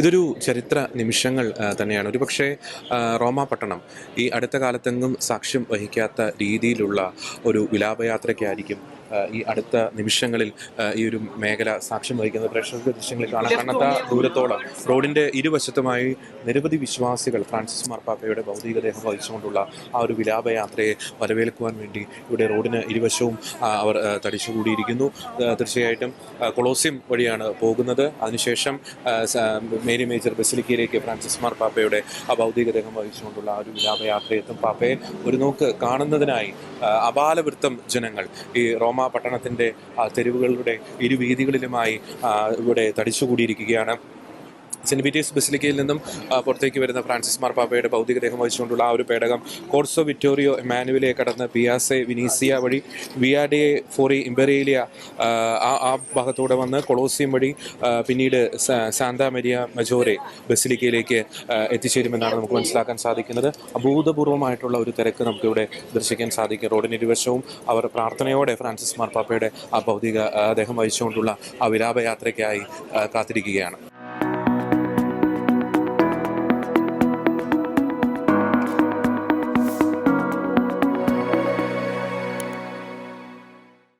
ഇതൊരു ചരിത്ര നിമിഷങ്ങൾ തന്നെയാണ്. ഒരുപക്ഷെ പക്ഷേ റോമാ പട്ടണം ഈ അടുത്ത കാലത്തെങ്ങും സാക്ഷ്യം വഹിക്കാത്ത രീതിയിലുള്ള ഒരു വിലാപയാത്രയ്ക്കായിരിക്കും ഈ അടുത്ത നിമിഷങ്ങളിൽ ഈ ഒരു മേഖല സാക്ഷ്യം വഹിക്കുന്ന പ്രേക്ഷക ദൃശ്യങ്ങളിൽ കാണാൻ കണ്ണത്ത ദൂരത്തോളം. റോഡിന്റെ ഇരുവശത്തുമായി നിരവധി വിശ്വാസികൾ ഫ്രാൻസിസ് മാർപ്പാപ്പയുടെ ഭൗതികദേഹം വഹിച്ചുകൊണ്ടുള്ള ആ ഒരു വിലാപയാത്രയെ വരവേൽക്കുവാൻ വേണ്ടി ഇവിടെ റോഡിന് ഇരുവശവും അവർ തടിച്ചുകൂടിയിരിക്കുന്നു തീർച്ചയായിട്ടും കൊളോസിയം വഴിയാണ് പോകുന്നത്. അതിനുശേഷം മേരി മേജർ ബസിലിക്കയിലേക്ക് ഫ്രാൻസിസ് മാർ പാപ്പയുടെ ആ ഭൗതികദേഹം വഹിച്ചുകൊണ്ടുള്ള ആ ഒരു വിലാപയാത്രയെത്തും. പാപ്പയെ ഒരു നോക്ക് കാണുന്നതിനായി അപാലവൃത്തം ജനങ്ങൾ ഈ റോമ പട്ടണത്തിന്റെ പട്ടണത്തിന്റെ തെരുവുകളുടെ ഇരുവീതികളിലുമായി ഇവിടെ തടിച്ചുകൂടിയിരിക്കുകയാണ്. സെന്റ് പീറ്റേഴ്സ് ബസിലിക്കയിൽ നിന്നും പുറത്തേക്ക് വരുന്ന ഫ്രാൻസിസ് മാർപ്പാപ്പയുടെ ഭൗതികദേഹം വഹിച്ചുകൊണ്ടുള്ള ആ ഒരു പേടകം കോർസോ വിറ്റോറിയോ എമാനുവലെ കടന്ന് പിയാസെ വിനീസിയ വഴി വിയാഡെ ഫോറി ഇമ്പറേലിയ ആ, ആ ഭാഗത്തൂടെ വന്ന് കൊളോസിയം വഴി പിന്നീട് സാന്താ മരിയ മജോറെ ബസിലിക്കയിലേക്ക് എത്തിച്ചേരുമെന്നാണ് നമുക്ക് മനസ്സിലാക്കാൻ സാധിക്കുന്നത്. അഭൂതപൂർവമായിട്ടുള്ള ഒരു തിരക്ക് നമുക്കിവിടെ ദർശിക്കാൻ സാധിക്കും. റോഡിന് ഇരുവശവും അവർ പ്രാർത്ഥനയോടെ ഫ്രാൻസിസ് മാർപ്പാപ്പയുടെ ആ ഭൗതിക ദേഹം വഹിച്ചുകൊണ്ടുള്ള ആ വിലാപയാത്രയ്ക്കായി കാത്തിരിക്കുകയാണ്.